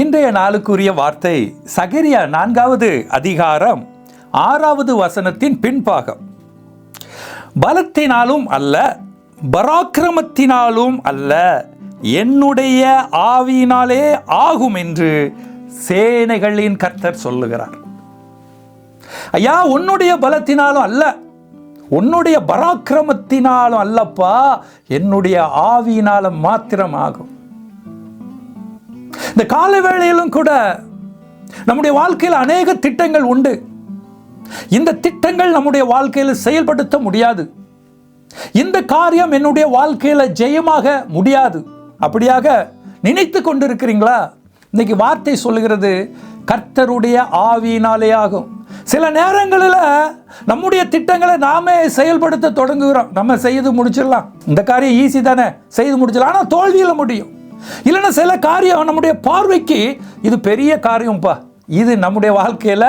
இன்றைய நாளுக்குரிய வார்த்தை சகரியா நான்காவது அதிகாரம் ஆறாவது வசனத்தின் பின்பாகம். பலத்தினாலும் அல்ல பராக்கிரமத்தினாலும் அல்ல என்னுடைய ஆவியினாலே ஆகும் என்று சேனைகளின் கர்த்தர் சொல்லுகிறார். ஐயா உன்னுடைய பலத்தினாலும் அல்ல உன்னுடைய பராக்கிரமத்தினாலும் அல்லப்பா என்னுடைய ஆவியினாலும் மாத்திரம் ஆகும் இந்த கால வேளையிலும் கூட நம்முடைய வாழ்க்கையில் அநேக திட்டங்கள் உண்டு. இந்த திட்டங்கள் நம்முடைய வாழ்க்கையில் செயல்படுத்த முடியாது. இந்த காரியம் என்னுடைய வாழ்க்கையில் ஜெயமாக முடியாது. அப்படியாக நினைத்து கொண்டிருக்கிறீங்களா? இன்னைக்கு வார்த்தை சொல்லுகிறது கர்த்தருடைய ஆவியினாலே ஆகும். சில நேரங்களில் நம்முடைய திட்டங்களை நாமே செயல்படுத்த தொடங்குகிறோம். நம்ம செய்து முடிச்சிடலாம். இந்த காரியம் ஈஸி தானே. செய்து முடிச்சிடலாம். ஆனால் தோல்வியில் முடியும். இல்லைன்னா சில காரியம் நம்முடைய பார்வைக்கு இது பெரிய காரியம்ப்பா இது நம்முடைய வாழ்க்கையில்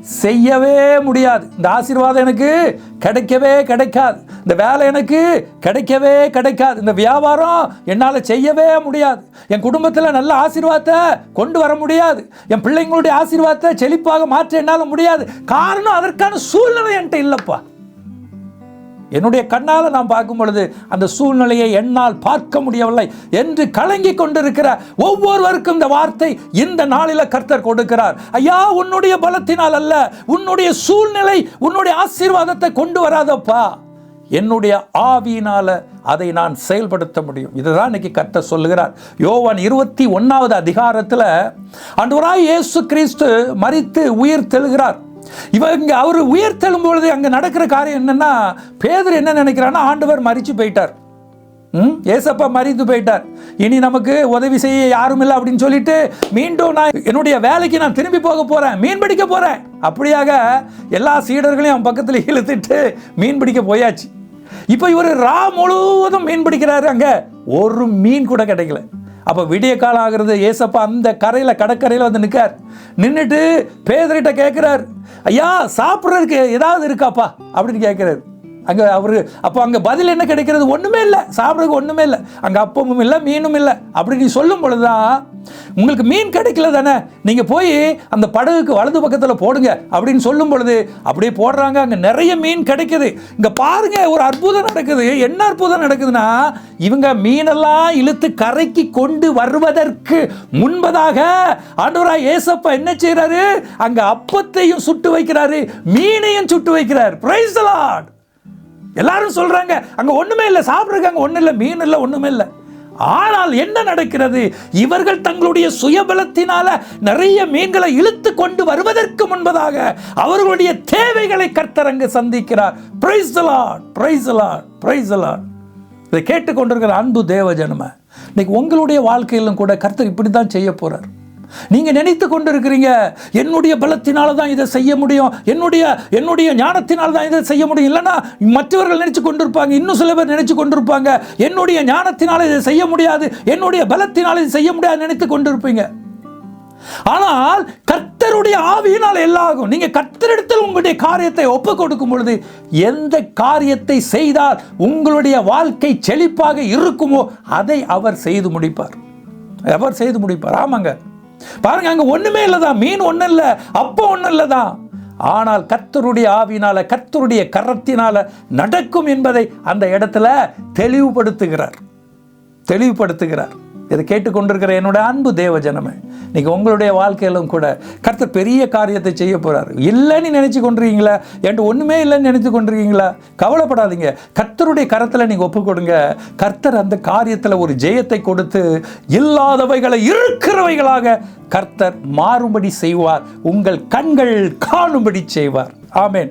செய்யவே முடியாது. இந்த ஆசீர்வாதம் எனக்கு கிடைக்கவே கிடைக்காது. இந்த வேலை எனக்கு கிடைக்கவே கிடைக்காது. இந்த வியாபாரம் என்னால் செய்யவே முடியாது. என் குடும்பத்தில் நல்ல ஆசீர்வாதத்தை கொண்டு வர முடியாது. என் பிள்ளைங்களுடைய ஆசீர்வாதத்தை செழிப்பாக மாற்ற என்னால் முடியாது. காரணம் அதற்கான சூழ்நிலை என்கிட்ட இல்லைப்பா. என்னுடைய கண்ணால் நான் பார்க்கும் பொழுது அந்த சூழ்நிலையை என்னால் பார்க்க முடியவில்லை என்று கலங்கி கொண்டிருக்கிற ஒவ்வொருவருக்கும் இந்த வார்த்தை இந்த நாளில் கர்த்தர் கொடுக்கிறார். ஐயா உன்னுடைய பலத்தினால் அல்ல உன்னுடைய சூழ்நிலை உன்னுடைய ஆசீர்வாதத்தை கொண்டு வராதப்பா. என்னுடைய ஆவியினால் அதை நான் செயல்படுத்த முடியும். இதுதான் இன்னைக்கு கர்த்தர் சொல்லுகிறார். யோவான் இருபத்தி ஒன்றாவது அதிகாரத்தில் அன்றுவராய் இயேசு கிறிஸ்து மறித்து உயிர் தெழுகிறார். இவங்க அவர் உயிர் தெழும் பொழுது அங்கே நடக்கிற காரியம் என்னன்னா பேதர் என்ன நினைக்கிறான்னா ஆண்டவர் மறித்து போயிட்டார். ம்? ஏசப்பா மறித்து போயிட்டார். இனி நமக்கு உதவி செய்ய யாரும் இல்லை அப்படின்னு சொல்லிட்டு மீண்டும் நான் என்னுடைய வேலைக்கு நான் திரும்பி போக போகிறேன் மீன் பிடிக்க போகிறேன் அப்படியாக எல்லா சீடர்களையும் அவன் பக்கத்தில் இழுத்துட்டு மீன் பிடிக்க போயாச்சு. இப்போ இவர் ரா முழுவதும் மீன் பிடிக்கிறாரு அங்கே. ஒரு மீன் கூட கிடைக்கல. அப்போ விடிய காலம் ஆகிறது. ஏசப்பா அந்த கரையில் கடற்கரையில் வந்து நிற்கார் நின்றுட்டு பேதர்கிட்ட கேட்குறார் ஐயா சாப்பிட்றதுக்கு ஏதாவது இருக்காப்பா? அப்படின்னு கேட்குறாரு அங்கே அவர் அப்போ அங்கே பதில் என்ன கிடைக்கிறது? ஒன்றுமே இல்லை. சாப்பிட்றதுக்கு ஒன்றுமே இல்லை. அங்கே அப்பமும் இல்லை மீனும் இல்லை. அப்படி நீ சொல்லும் பொழுது தான் உங்களுக்கு மீன் கிடைக்கல தானே? நீங்கள் போய் அந்த படகுக்கு வலது பக்கத்தில் போடுங்க அப்படின்னு சொல்லும் பொழுது அப்படியே போடுறாங்க. அங்கே நிறைய மீன் கிடைக்குது. இங்கே பாருங்க ஒரு அற்புதம் நடக்குது. என்ன அற்புதம் நடக்குதுன்னா இவங்க மீனெல்லாம் இழுத்து கரைக்கு கொண்டு வருவதற்கு முன்பதாக ஆண்டவராய் ஏசப்பா என்ன செய்கிறாரு அங்கே அப்பத்தையும் சுட்டு வைக்கிறாரு. மீனையும் சுட்டு வைக்கிறார். பிரைஸ் எல்லாரும் சொல்றாங்க அங்க ஒண்ணுமே இல்லை சாப்பிட்றதுக்கு அங்க ஒண்ணும் இல்லை மீன் இல்லை ஒண்ணுமே இல்லை. ஆனால் என்ன நடக்கிறது? இவர்கள் தங்களுடைய சுயபலத்தினால நிறைய மீன்களை இழுத்து கொண்டு வருவதற்கு முன்பதாக அவர்களுடைய தேவைகளை கர்த்தரங்கு சந்திக்கிறார். பிரைஸ் லார்ட் பிரைஸ் இதை கேட்டுக்கொண்டிருக்கிற அன்பு தேவ ஜனம இன்னைக்கு உங்களுடைய வாழ்க்கையிலும் கூட கர்த்தர் இப்படி தான் செய்ய போறார். நீங்கள் நினைத்து கொண்டிருக்கிறீங்க என்னுடைய பலத்தினால தான் இதை செய்ய முடியும் என்னுடைய என்னுடைய ஞானத்தினால தான் இதை செய்ய முடியும். இல்லைன்னா மற்றவர்கள் நினைச்சு கொண்டிருப்பாங்க இன்னும் சில பேர் நினைச்சு கொண்டிருப்பாங்க என்னுடைய ஞானத்தினால் இதை செய்ய முடியாது என்னுடைய பலத்தினால் இதை செய்ய முடியாது நினைத்து கொண்டிருப்பீங்க. ஆனால் கர்த்தருடைய ஆவியினால் எல்லாகும். நீங்க கர்த்தரிடத்தில் உங்களுடைய காரியத்தை ஒப்பு கொடுக்கும் பொழுது எந்த காரியத்தை செய்தால் உங்களுடைய வாழ்க்கை செழிப்பாக இருக்குமோ அதை அவர் செய்து முடிப்பார். அவர் செய்து முடிப்பார். ஆமாங்க. பாருங்க அங்க ஒண்ணுமே இல்லதான் மீன் ஒண்ணும் இல்லை அப்போ ஒண்ணும் இல்லதான் ஆனால் கத்தருடைய ஆவினால கத்தருடைய கரத்தினால நடக்கும் என்பதை அந்த இடத்துல தெளிவுபடுத்துகிறார். தெளிவுபடுத்துகிறார். இதை கேட்டுக்கொண்டிருக்கிற என்னோட அன்பு தேவ ஜனமே இன்னைக்கு உங்களுடைய வாழ்க்கையிலும் கூட கர்த்தர் பெரிய காரியத்தை செய்ய போகிறார் இல்லைன்னு நினச்சி கொண்டிருக்கீங்களா? என்கிட்ட ஒன்றுமே இல்லைன்னு நினச்சி கொண்டிருக்கீங்களா? கவலைப்படாதீங்க. கர்த்தருடைய கரத்தில் நீங்கள் ஒப்பு கொடுங்க. கர்த்தர் அந்த காரியத்தில் ஒரு ஜெயத்தை கொடுத்து இல்லாதவைகளை இருக்கிறவைகளாக கர்த்தர் மாறும்படி செய்வார். உங்கள் கண்கள் காணும்படி செய்வார். ஆமேன்.